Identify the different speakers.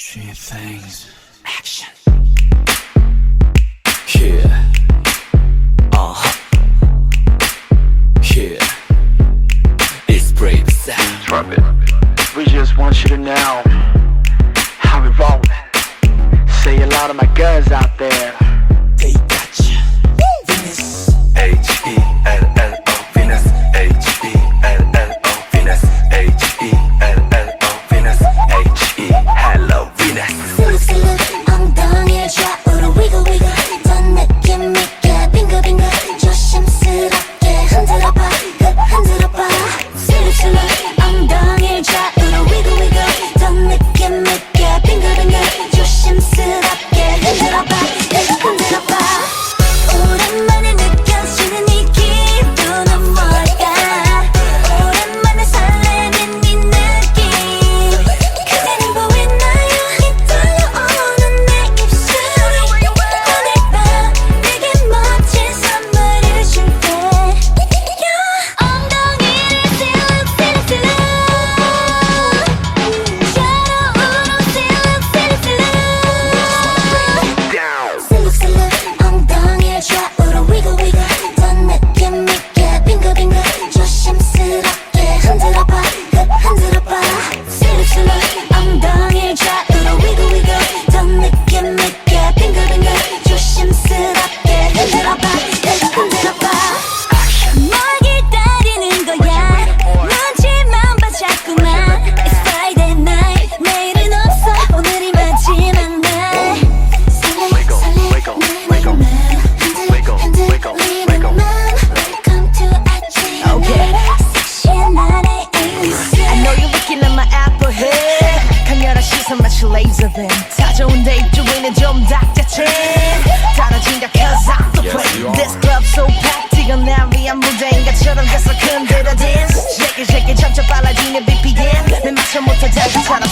Speaker 1: Three things.
Speaker 2: Action. Yeah. Uh huh. Yeah. It's brave sound.
Speaker 3: Trumpet. We just want you to know how we roll. Say a lot of my guns out there.
Speaker 4: 그래서 레이저 된
Speaker 5: 다져온 내 입주에는 좀 닥자체 달아진다 cause I'm the play This club so packed. 뛰어난 위안 무대인가처럼 계속 흔들어 dance. Shake it shake it 점점 빨라지는 BPM 내 맞춰 못해 자기처럼